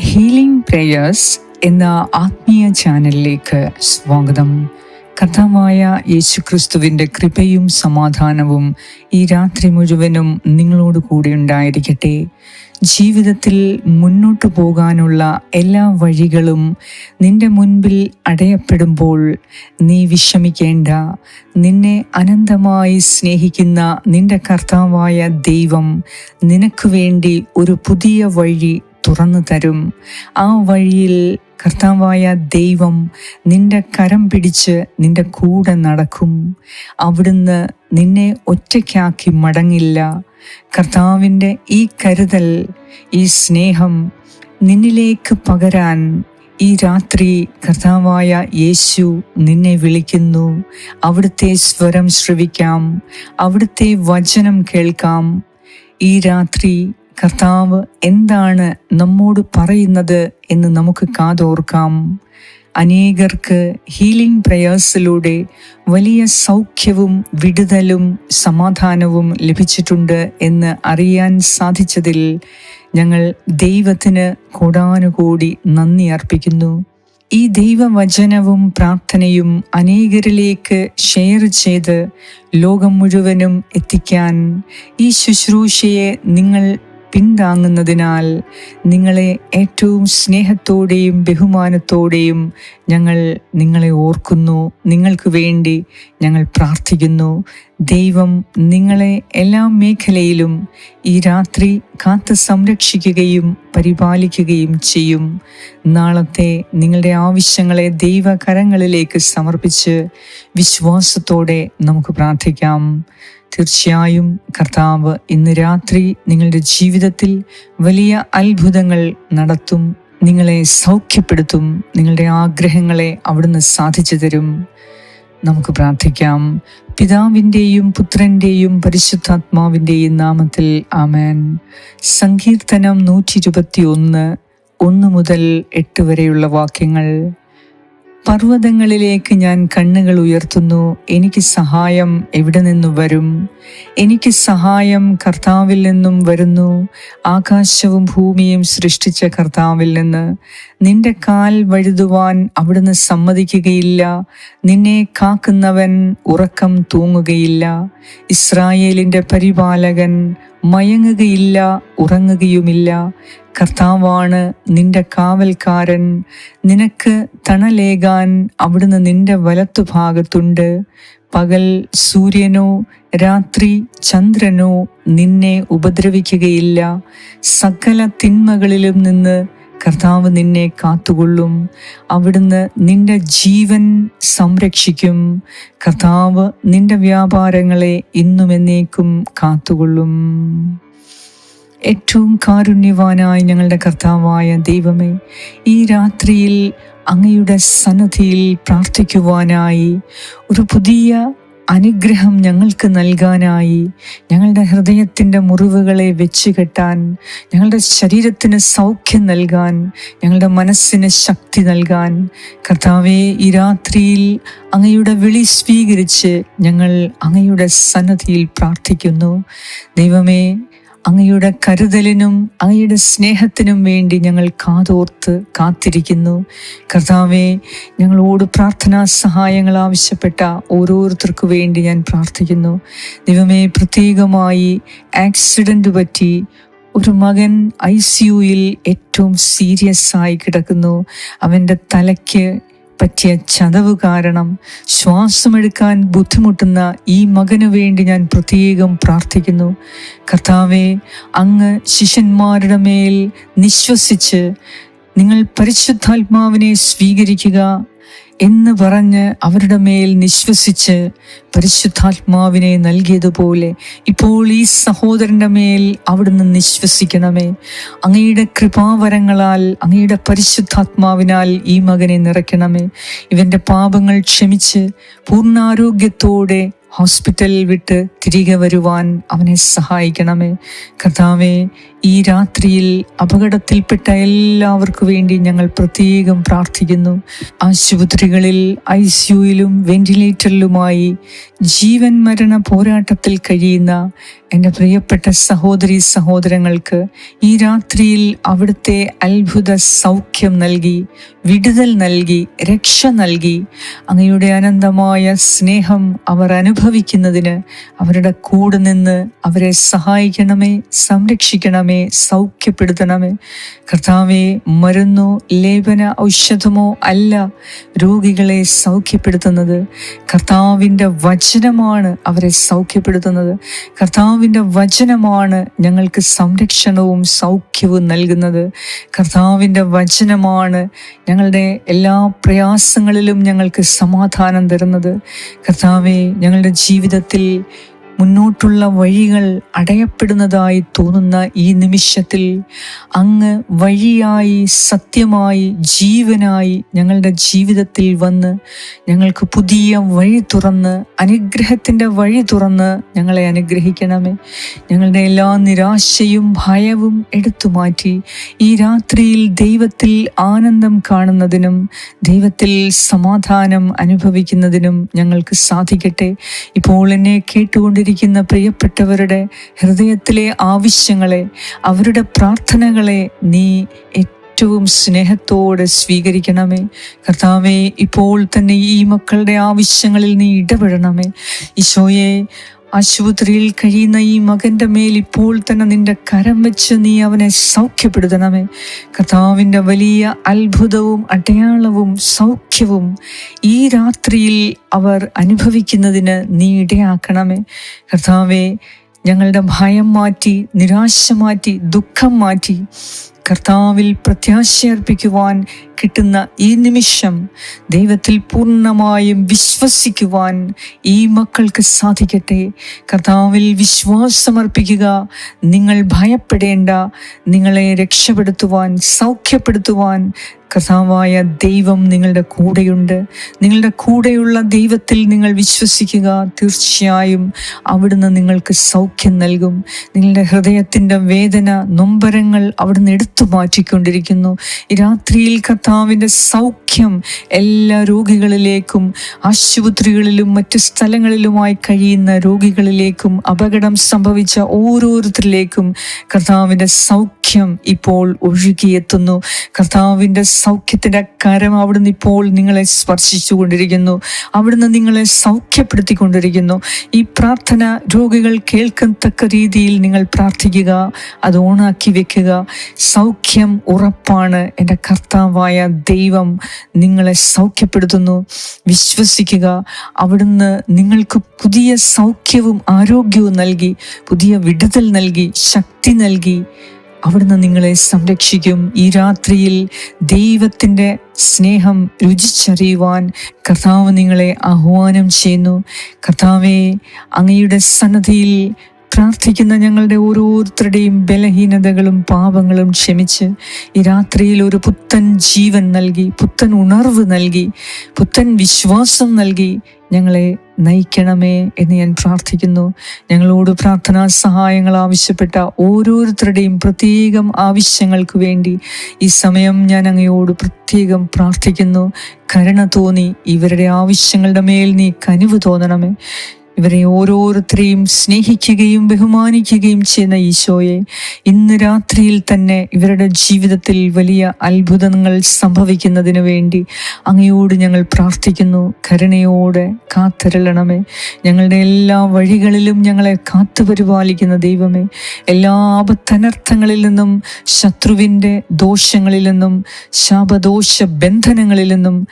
Healing prayers എന്ന ആത്മീയ ചാനലിലേക്ക് സ്വാഗതം. കർത്താവായ യേശുക്രിസ്തുവിന്റെ കൃപയും സമാധാനവും ഈ രാത്രി മുഴുവനും നിങ്ങളോട് കൂടി ഉണ്ടായിരിക്കട്ടെ. ജീവിതത്തിൽ മുന്നോട്ട് പോകാനുള്ള എല്ലാ വഴികളും നിന്റെ മുൻപിൽ അടയപ്പെടുമ്പോൾ നീ വിഷമിക്കേണ്ട. നിന്നെ അനന്തമായി സ്നേഹിക്കുന്ന നിന്റെ കർത്താവായ ദൈവം നിനക്ക് വേണ്ടി ഒരു പുതിയ വഴി തുറന്നു തരും. ആ വഴിയിൽ കർത്താവായ ദൈവം നിന്റെ കരം പിടിച്ച് നിന്റെ കൂടെ നടക്കും. അവിടുന്ന് നിന്നെ ഒറ്റയ്ക്കാക്കി മടങ്ങില്ല. കർത്താവിന്റെ ഈ കരുതൽ ഈ സ്നേഹം നിന്നിലേക്ക് പകരാൻ ഈ രാത്രി കർത്താവായ യേശു നിന്നെ വിളിക്കുന്നു. അവിടുത്തെ സ്വരം ശ്രവിക്കാം. അവിടുത്തെ വചനം കേൾക്കാം. ഈ രാത്രി കർത്താവ് എന്താണ് നമ്മോട് പറയുന്നത് എന്ന് നമുക്ക് കാതോർക്കാം. അനേകർക്ക് ഹീലിംഗ് പ്രയേഴ്സിലൂടെ വലിയ സൗഖ്യവും വിടുതലും സമാധാനവും ലഭിച്ചിട്ടുണ്ട് എന്ന് അറിയാൻ സാധിച്ചതിൽ ഞങ്ങൾ ദൈവത്തിന് കോടാനുകൂടി നന്ദി അർപ്പിക്കുന്നു. ഈ ദൈവവചനവും പ്രാർത്ഥനയും അനേകരിലേക്ക് ഷെയർ ചെയ്ത് ലോകം മുഴുവനും എത്തിക്കാൻ ഈ ശുശ്രൂഷയെ നിങ്ങൾ പിന്താങ്ങുന്നതിനാൽ നിങ്ങളെ ഏറ്റവും സ്നേഹത്തോടെയും ബഹുമാനത്തോടെയും ഞങ്ങൾ നിങ്ങളെ ഓർക്കുന്നു. നിങ്ങൾക്ക് വേണ്ടി ഞങ്ങൾ പ്രാർത്ഥിക്കുന്നു. ദൈവം നിങ്ങളെ എല്ലാ മേഖലയിലും ഈ രാത്രി കാത്ത് സംരക്ഷിക്കുകയും പരിപാലിക്കുകയും ചെയ്യും. നാളത്തെ നിങ്ങളുടെ ആവശ്യങ്ങളെ ദൈവകരങ്ങളിലേക്ക് സമർപ്പിച്ച് വിശ്വാസത്തോടെ നമുക്ക് പ്രാർത്ഥിക്കാം. തീർച്ചയായും കർത്താവ് ഇന്ന് രാത്രി നിങ്ങളുടെ ജീവിതത്തിൽ വലിയ അത്ഭുതങ്ങൾ നടത്തും നിങ്ങളെ സൗഖ്യപ്പെടുത്തും നിങ്ങളുടെ ആഗ്രഹങ്ങളെ അവിടുന്ന് സാധിച്ചു തരും. നമുക്ക് പ്രാർത്ഥിക്കാം. പിതാവിന്റെയും പുത്രന്റെയും പരിശുദ്ധാത്മാവിന്റെയും നാമത്തിൽ ആമേൻ. സങ്കീർത്തനം നൂറ്റി ഇരുപത്തി ഒന്ന് ഒന്ന് മുതൽ എട്ട് വരെയുള്ള വാക്യങ്ങൾ. പർവതങ്ങളിലേക്ക് ഞാൻ കണ്ണുകൾ ഉയർത്തുന്നു. എനിക്ക് സഹായം എവിടെ നിന്നു വരും? എനിക്ക് സഹായം കർത്താവിൽ നിന്നും വരുന്നു. ആകാശവും ഭൂമിയും സൃഷ്ടിച്ച കർത്താവിൽ നിന്ന്. നിന്റെ കാൽ വഴുതുവാൻ അവിടുന്ന് സമ്മതിക്കുകയില്ല. നിന്നെ കാക്കുന്നവൻ ഉറക്കം തൂങ്ങുകയില്ല. ഇസ്രായേലിന്റെ പരിപാലകൻ മയങ്ങുകയില്ല ഉറങ്ങുകയുമില്ല. കർത്താവാണ് നിന്റെ കാവൽക്കാരൻ. നിനക്ക് തണലേകാൻ അവിടുന്ന് നിന്റെ വലത്തുഭാഗത്തുണ്ട് പകൽ സൂര്യനോ രാത്രി ചന്ദ്രനോ നിന്നെ ഉപദ്രവിക്കുകയില്ല. സകല തിന്മകളിലും നിന്ന് കർത്താവ് നിന്നെ കാത്തുകൊള്ളും. അവിടുന്ന് നിന്റെ ജീവൻ സംരക്ഷിക്കും. കർത്താവ് നിന്റെ വ്യാപാരങ്ങളെ ഇന്നും എന്നേക്കും കാത്തുകൊള്ളും. ഏറ്റവും കാരുണ്യവാനായ ഞങ്ങളുടെ കർത്താവായ ദൈവമേ ഈ രാത്രിയിൽ അങ്ങയുടെ സന്നദ്ധിയിൽ പ്രാർത്ഥിക്കുവാനായി ഒരു പുതിയ അനുഗ്രഹം ഞങ്ങൾക്ക് നൽകാനായി. ഞങ്ങളുടെ ഹൃദയത്തിന്റെ മുറിവുകളെ വെച്ച് കെട്ടാൻ ഞങ്ങളുടെ ശരീരത്തിന് സൗഖ്യം നൽകാൻ ഞങ്ങളുടെ മനസ്സിന് ശക്തി നൽകാൻ. കർത്താവെ ഈ രാത്രിയിൽ അങ്ങയുടെ വിളി സ്വീകരിച്ച് ഞങ്ങൾ അങ്ങയുടെ സന്നദ്ധിയിൽ പ്രാർത്ഥിക്കുന്നു. ദൈവമേ അങ്ങയുടെ കരുതലിനും അങ്ങയുടെ സ്നേഹത്തിനും വേണ്ടി ഞങ്ങൾ കാതോർത്ത് കാത്തിരിക്കുന്നു. കർത്താവെ ഞങ്ങളോട് പ്രാർത്ഥനാ സഹായങ്ങൾ ആവശ്യപ്പെട്ട ഓരോരുത്തർക്കു വേണ്ടി ഞാൻ പ്രാർത്ഥിക്കുന്നു. ദൈവമേ പ്രത്യേകമായി ആക്സിഡന്റ് പറ്റി ഒരു മകൻ ഐ സിയുയിൽ ഏറ്റവും സീരിയസ് ആയി കിടക്കുന്നു. അവന്റെ തലയ്ക്ക് പറ്റിയ ചതവ് കാരണം ശ്വാസമെടുക്കാൻ ബുദ്ധിമുട്ടുന്ന ഈ മകനു വേണ്ടി ഞാൻ പ്രത്യേകം പ്രാർത്ഥിക്കുന്നു. കർത്താവെ അങ്ങ് ശിഷ്യന്മാരുടെ മേൽ നിശ്വസിച്ച് നിങ്ങൾ പരിശുദ്ധാത്മാവിനെ സ്വീകരിക്കുക. എന്ന് പറഞ്ഞ് അവരുടെ മേൽ നിശ്വസിച്ച് പരിശുദ്ധാത്മാവിനെ നൽകിയതുപോലെ ഇപ്പോൾ ഈ സഹോദരന്റെ മേൽ അവിടുന്ന് നിശ്വസിക്കണമേ. അങ്ങയുടെ കൃപാവരങ്ങളാൽ അങ്ങയുടെ പരിശുദ്ധാത്മാവിനാൽ ഈ മകനെ നിറയ്ക്കണമേ. ഇവന്റെ പാപങ്ങൾ ക്ഷമിച്ച് പൂർണാരോഗ്യത്തോടെ ഹോസ്പിറ്റലിൽ വിട്ട് തിരികെ വരുവാൻ അവനെ സഹായിക്കണമേ. കർത്താവെ ഈ രാത്രിയിൽ അപകടത്തിൽപ്പെട്ട എല്ലാവർക്കു വേണ്ടി ഞങ്ങൾ പ്രത്യേകം പ്രാർത്ഥിക്കുന്നു. ആശുപത്രികളിൽ ഐ സിയുയിലും വെന്റിലേറ്ററിലുമായി ജീവൻ മരണ പോരാട്ടത്തിൽ കഴിയുന്ന എന്റെ പ്രിയപ്പെട്ട സഹോദരി സഹോദരങ്ങൾക്ക് ഈ രാത്രിയിൽ അവിടുത്തെ അത്ഭുത സൗഖ്യം നൽകി വിടുതൽ നൽകി രക്ഷ നൽകി അങ്ങയുടെ അനന്തമായ സ്നേഹം അവർ അനുഭവിക്കുന്നതിന് അവരുടെ കൂടെ നിന്ന് അവരെ സഹായിക്കണമേ സംരക്ഷിക്കണമേ സൗഖ്യപ്പെടുത്തണമേ. കർത്താവെ മരുന്നോ ലേപന ഔഷധമോ അല്ല രോഗികളെ സൗഖ്യപ്പെടുത്തുന്നത്. കർത്താവിന്റെ വചനമാണ് അവരെ സൗഖ്യപ്പെടുത്തുന്നത്. കർത്താവിന്റെ വചനമാണ് ഞങ്ങൾക്ക് സംരക്ഷണവും സൗഖ്യവും നൽകുന്നത്. കർത്താവിന്റെ വചനമാണ് ഞങ്ങളുടെ എല്ലാ പ്രയാസങ്ങളിലും ഞങ്ങൾക്ക് സമാധാനം തരുന്നത്. കർത്താവെ ഞങ്ങളുടെ ജീവിതത്തിൽ മുന്നോട്ടുള്ള വഴികൾ അടയപ്പെടുന്നതായി തോന്നുന്ന ഈ നിമിഷത്തിൽ അങ്ങ് വഴിയായി സത്യമായി ജീവനായി ഞങ്ങളുടെ ജീവിതത്തിൽ വന്ന് ഞങ്ങൾക്ക് പുതിയ വഴി തുറന്ന് അനുഗ്രഹത്തിന്റെ വഴി തുറന്ന് ഞങ്ങളെ അനുഗ്രഹിക്കണമേ. ഞങ്ങളുടെ എല്ലാ നിരാശയും ഭയവും എടുത്തു മാറ്റി ഈ രാത്രിയിൽ ദൈവത്തിൽ ആനന്ദം കാണുന്നതിനും ദൈവത്തിൽ സമാധാനം അനുഭവിക്കുന്നതിനും ഞങ്ങൾക്ക് സാധിക്കട്ടെ. ഇപ്പോൾ എന്നെ കേട്ടുകൊണ്ടിരിക്കുന്ന പ്രിയപ്പെട്ടവരുടെ ഹൃദയത്തിലെ ആവശ്യങ്ങളെ അവരുടെ പ്രാർത്ഥനകളെ നീ ഏറ്റവും സ്നേഹത്തോടെ സ്വീകരിക്കണമേ. കർത്താവെ ഇപ്പോൾ തന്നെ ഈ മക്കളുടെ ആവശ്യങ്ങളിൽ നീ ഇടപെടണമേ. ഈശോയെ ആശുപത്രിയിൽ കഴിയുന്ന ഈ മകന്റെ മേൽ ഇപ്പോൾ തന്നെ നിന്റെ കരം വെച്ച് നീ അവനെ സൗഖ്യപ്പെടുത്തണമേ. കഥാവിന്റെ വലിയ അത്ഭുതവും അടയാളവും സൗഖ്യവും ഈ രാത്രിയിൽ അവർ അനുഭവിക്കുന്നതിന് നീ ഇടയാക്കണമേ. കർത്താവെ ഞങ്ങളുടെ ഭയം മാറ്റി നിരാശ മാറ്റി ദുഃഖം മാറ്റി കർത്താവിൽ പ്രത്യാശയർപ്പിക്കുവാൻ കിട്ടുന്ന ഈ നിമിഷം ദൈവത്തിൽ പൂർണമായും വിശ്വസിക്കുവാൻ ഈ മക്കൾക്ക് സാധിക്കട്ടെ. കർത്താവിൽ വിശ്വാസമർപ്പിക്കുക. നിങ്ങൾ ഭയപ്പെടേണ്ട. നിങ്ങളെ രക്ഷപ്പെടുത്തുവാൻ സൗഖ്യപ്പെടുത്തുവാൻ കർത്താവായ ദൈവം നിങ്ങളുടെ കൂടെയുണ്ട്. നിങ്ങളുടെ കൂടെയുള്ള ദൈവത്തിൽ നിങ്ങൾ വിശ്വസിക്കുക. തീർച്ചയായും അവിടുന്ന് നിങ്ങൾക്ക് സൗഖ്യം നൽകും. നിങ്ങളുടെ ഹൃദയത്തിന്റെ വേദന നൊമ്പരങ്ങൾ അവിടുന്ന് എടുത്തു മാറ്റിക്കൊണ്ടിരിക്കുന്നു. ഈ രാത്രിയിൽ കർത്താവിന്റെ സൗഖ്യം എല്ലാ രോഗികളിലേക്കും ആശുപത്രികളിലും മറ്റു സ്ഥലങ്ങളിലുമായി കഴിയുന്ന രോഗികളിലേക്കും അപകടം സംഭവിച്ച ഓരോരുത്തരിലേക്കും കർത്താവിന്റെ സൗഖ്യം ഇപ്പോൾ ഒഴുകിയെത്തുന്നു. കർത്താവിന്റെ സൗഖ്യത്തിന്റെ കരം അവിടുന്ന് ഇപ്പോൾ നിങ്ങളെ സ്പർശിച്ചു കൊണ്ടിരിക്കുന്നു അവിടുന്ന് നിങ്ങളെ സൗഖ്യപ്പെടുത്തിക്കൊണ്ടിരിക്കുന്നു. ഈ പ്രാർത്ഥന രോഗികൾ കേൾക്കത്തക്ക രീതിയിൽ നിങ്ങൾ പ്രാർത്ഥിക്കുക അത് ഓണാക്കി വെക്കുക. സൗഖ്യം ഉറപ്പാണ്. എന്റെ കർത്താവായ ദൈവം നിങ്ങളെ സൗഖ്യപ്പെടുത്തുന്നു. വിശ്വസിക്കുക. അവിടുന്ന് നിങ്ങൾക്ക് പുതിയ സൗഖ്യവും ആരോഗ്യവും നൽകി പുതിയ വിടുതൽ നൽകി ശക്തി നൽകി അവിടുന്ന് നിങ്ങളെ സംരക്ഷിക്കും. ഈ രാത്രിയിൽ ദൈവത്തിന്റെ സ്നേഹം രുചിച്ചറിയുവാൻ കർത്താവ് നിങ്ങളെ ആഹ്വാനം ചെയ്യുന്നു. കർത്താവെ അങ്ങയുടെ സന്നദ്ധിയിൽ പ്രാർത്ഥിക്കുന്ന ഞങ്ങളുടെ ഓരോരുത്തരുടെയും ബലഹീനതകളും പാപങ്ങളും ക്ഷമിച്ച് ഈ രാത്രിയിൽ ഒരു പുത്തൻ ജീവൻ നൽകി പുത്തൻ ഉണർവ് നൽകി പുത്തൻ വിശ്വാസം നൽകി ഞങ്ങളെ നയിക്കണമേ എന്ന് ഞാൻ പ്രാർത്ഥിക്കുന്നു. ഞങ്ങളോട് പ്രാർത്ഥനാ സഹായങ്ങൾ ആവശ്യപ്പെട്ട ഓരോരുത്തരുടെയും പ്രത്യേകം ആവശ്യങ്ങൾക്ക് വേണ്ടി ഈ സമയം ഞാൻ അങ്ങയോട് പ്രത്യേകം പ്രാർത്ഥിക്കുന്നു. കരുണ തോന്നി ഇവരുടെ ആവശ്യങ്ങളുടെ മേൽ നീ കനിവ് തോന്നണമേ. ഇവരെ ഓരോരുത്തരെയും സ്നേഹിക്കുകയും ബഹുമാനിക്കുകയും ചെയ്യുന്ന ഈശോയെ ഇന്ന് രാത്രിയിൽ തന്നെ ഇവരുടെ ജീവിതത്തിൽ വലിയ അത്ഭുതങ്ങൾ സംഭവിക്കുന്നതിന് വേണ്ടി അങ്ങയോട് ഞങ്ങൾ പ്രാർത്ഥിക്കുന്നു. കരുണയോടെ കാത്തരളണമേ. ഞങ്ങളുടെ എല്ലാ വഴികളിലും ഞങ്ങളെ കാത്തുപരിപാലിക്കുന്ന ദൈവമേ. എല്ലാ ആപത്തനർത്ഥങ്ങളിൽ നിന്നും ശത്രുവിന്റെ ദോഷങ്ങളിൽ നിന്നും ശാപദോഷ ബന്ധനങ്ങളിൽ നിന്നും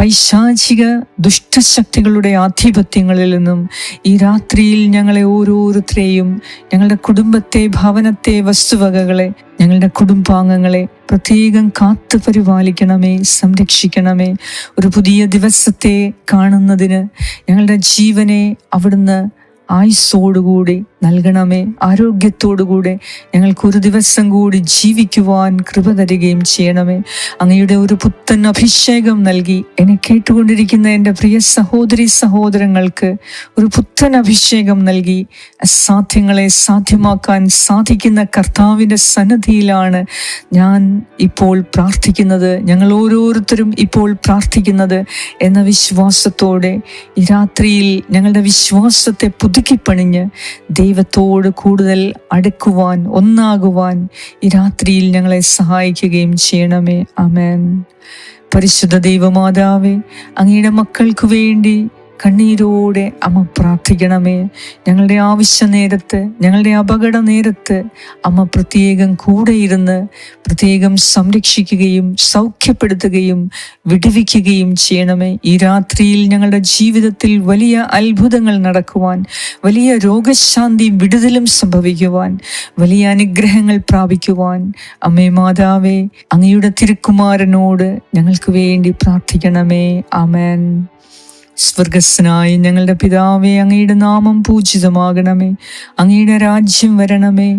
പൈശാചിക ദുഷ്ടശക്തികളുടെ ആധിപത്യങ്ങളിൽ നിന്നും ഈ രാത്രിയിൽ ഞങ്ങളെ ഓരോരുത്തരെയും ഞങ്ങളുടെ കുടുംബത്തെ ഭവനത്തെ വസ്തുവകകളെ ഞങ്ങളുടെ കുടുംബാംഗങ്ങളെ പ്രത്യേകം കാത്തു പരിപാലിക്കണമേ സംരക്ഷിക്കണമേ. ഒരു പുതിയ ദിവസത്തെ കാണുന്നതിന് ഞങ്ങളുടെ ജീവനെ അവിടുന്ന് ആയുസ്സോടുകൂടി നൽകണമേ. ആരോഗ്യത്തോടുകൂടെ ഞങ്ങൾക്ക് ഒരു ദിവസം കൂടി ജീവിക്കുവാൻ കൃപ തരികയും ചെയ്യണമേ. അങ്ങയുടെ ഒരു പുത്തൻ അഭിഷേകം നൽകി എന്നെ കേട്ടുകൊണ്ടിരിക്കുന്ന എന്റെ പ്രിയ സഹോദരി സഹോദരങ്ങൾക്ക് ഒരു പുത്തൻ അഭിഷേകം നൽകി. അസാധ്യങ്ങളെ സാധ്യമാക്കാൻ സാധിക്കുന്ന കർത്താവിന്റെ സന്നദ്ധിയിലാണ് ഞാൻ ഇപ്പോൾ പ്രാർത്ഥിക്കുന്നത്. ഞങ്ങൾ ഓരോരുത്തരും ഇപ്പോൾ പ്രാർത്ഥിക്കുന്നത് എന്ന വിശ്വാസത്തോടെ ഈ രാത്രിയിൽ ഞങ്ങളുടെ വിശ്വാസത്തെ പുതുക്കിപ്പണിഞ്ഞ് ദൈവത്തോട് കൂടുതൽ അടുക്കുവാൻ ഒന്നാകുവാൻ ഈ രാത്രിയിൽ ഞങ്ങളെ സഹായിക്കുകയും ചെയ്യണമേ. അമേൻ പരിശുദ്ധ ദൈവമാതാവേ അങ്ങയുടെ മക്കൾക്ക് വേണ്ടി കണ്ണീരോടെ അമ്മ പ്രാർത്ഥിക്കണമേ. ഞങ്ങളുടെ ആവശ്യ നേരത്ത് ഞങ്ങളുടെ അപകട നേരത്ത് അമ്മ പ്രത്യേകം കൂടെ ഇരുന്ന് പ്രത്യേകം സംരക്ഷിക്കുകയും സൗഖ്യപ്പെടുത്തുകയും വിടുവിക്കുകയും ചെയ്യണമേ. ഈ രാത്രിയിൽ ഞങ്ങളുടെ ജീവിതത്തിൽ വലിയ അത്ഭുതങ്ങൾ നടക്കുവാൻ വലിയ രോഗശാന്തി വിടുതലും സംഭവിക്കുവാൻ വലിയ അനുഗ്രഹങ്ങൾ പ്രാപിക്കുവാൻ അമ്മേ മാതാവേ അങ്ങയുടെ തിരുക്കുമാരനോട് ഞങ്ങൾക്ക് വേണ്ടി പ്രാർത്ഥിക്കണമേ. അമേൻ സ്വർഗസ്നായ ഞങ്ങളുടെ പിതാവേ അങ്ങയുടെ നാമം പൂജിതമാകണമേ. അങ്ങയുടെ രാജ്യം വരണമേ.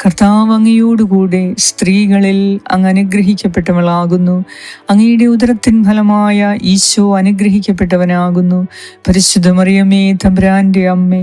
കർത്താവ് അങ്ങയോടുകൂടെ സ്ത്രീകളിൽ അങ്ങ് അനുഗ്രഹിക്കപ്പെട്ടവളാകുന്നു. അങ്ങയുടെ ഉദരത്തിൻ ഫലമായ ഈശോ അനുഗ്രഹിക്കപ്പെട്ടവനാകുന്നു. പരിശുദ്ധമറിയമേ മറിയമേ തബ്രാന്റെ അമ്മേ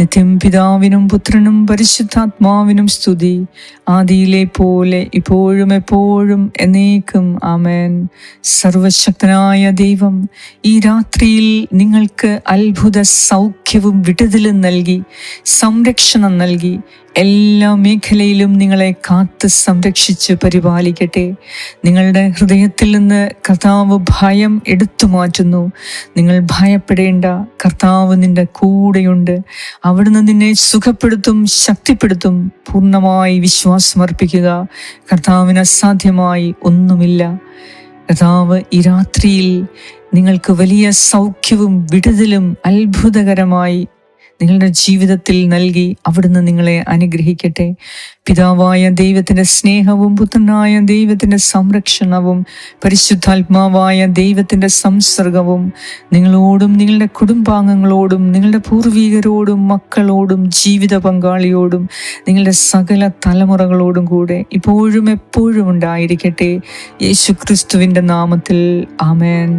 നിത്യം പിതാവിനും പുത്രനും പരിശുദ്ധാത്മാവിനും സ്തുതി. ആദിയിലെ പോലെ ഇപ്പോഴും എപ്പോഴും എന്നേക്കും ആമേൻ. സർവശക്തനായ ദൈവം ഈ രാത്രിയിൽ നിങ്ങൾക്ക് അത്ഭുത സൗഖ്യവും വിടുതലും നൽകി സംരക്ഷണം നൽകി എല്ലാ മേഖലയിലും നിങ്ങളെ കാത്ത് സംരക്ഷിച്ച് പരിപാലിക്കട്ടെ. നിങ്ങളുടെ ഹൃദയത്തിൽ നിന്ന് കർത്താവ് ഭയം എടുത്തു മാറ്റുന്നു. നിങ്ങൾ ഭയപ്പെടേണ്ട. കർത്താവ് നിന്റെ കൂടെയുണ്ട്. അവിടുന്ന് നിന്നെ സുഖപ്പെടുത്തും ശക്തിപ്പെടുത്തും. പൂർണമായി വിശ്വാസമർപ്പിക്കുക കർത്താവിന് അസാധ്യമായി ഒന്നുമില്ല. കർത്താവ് ഈ രാത്രിയിൽ നിങ്ങൾക്ക് വലിയ സൗഖ്യവും വിടുതലും അത്ഭുതകരമായി നിങ്ങളുടെ ജീവിതത്തിൽ നൽകി അവിടുന്ന് നിങ്ങളെ അനുഗ്രഹിക്കട്ടെ. പിതാവായ ദൈവത്തിന്റെ സ്നേഹവും പുത്രനായ ദൈവത്തിന്റെ സംരക്ഷണവും പരിശുദ്ധാത്മാവായ ദൈവത്തിന്റെ സംസർഗവും നിങ്ങളോടും നിങ്ങളുടെ കുടുംബാംഗങ്ങളോടും നിങ്ങളുടെ പൂർവികരോടും മക്കളോടും ജീവിത പങ്കാളിയോടും നിങ്ങളുടെ സകല തലമുറകളോടും കൂടെ ഇപ്പോഴും എപ്പോഴും ഉണ്ടായിരിക്കട്ടെ. യേശു ക്രിസ്തുവിന്റെ നാമത്തിൽ ആമേൻ.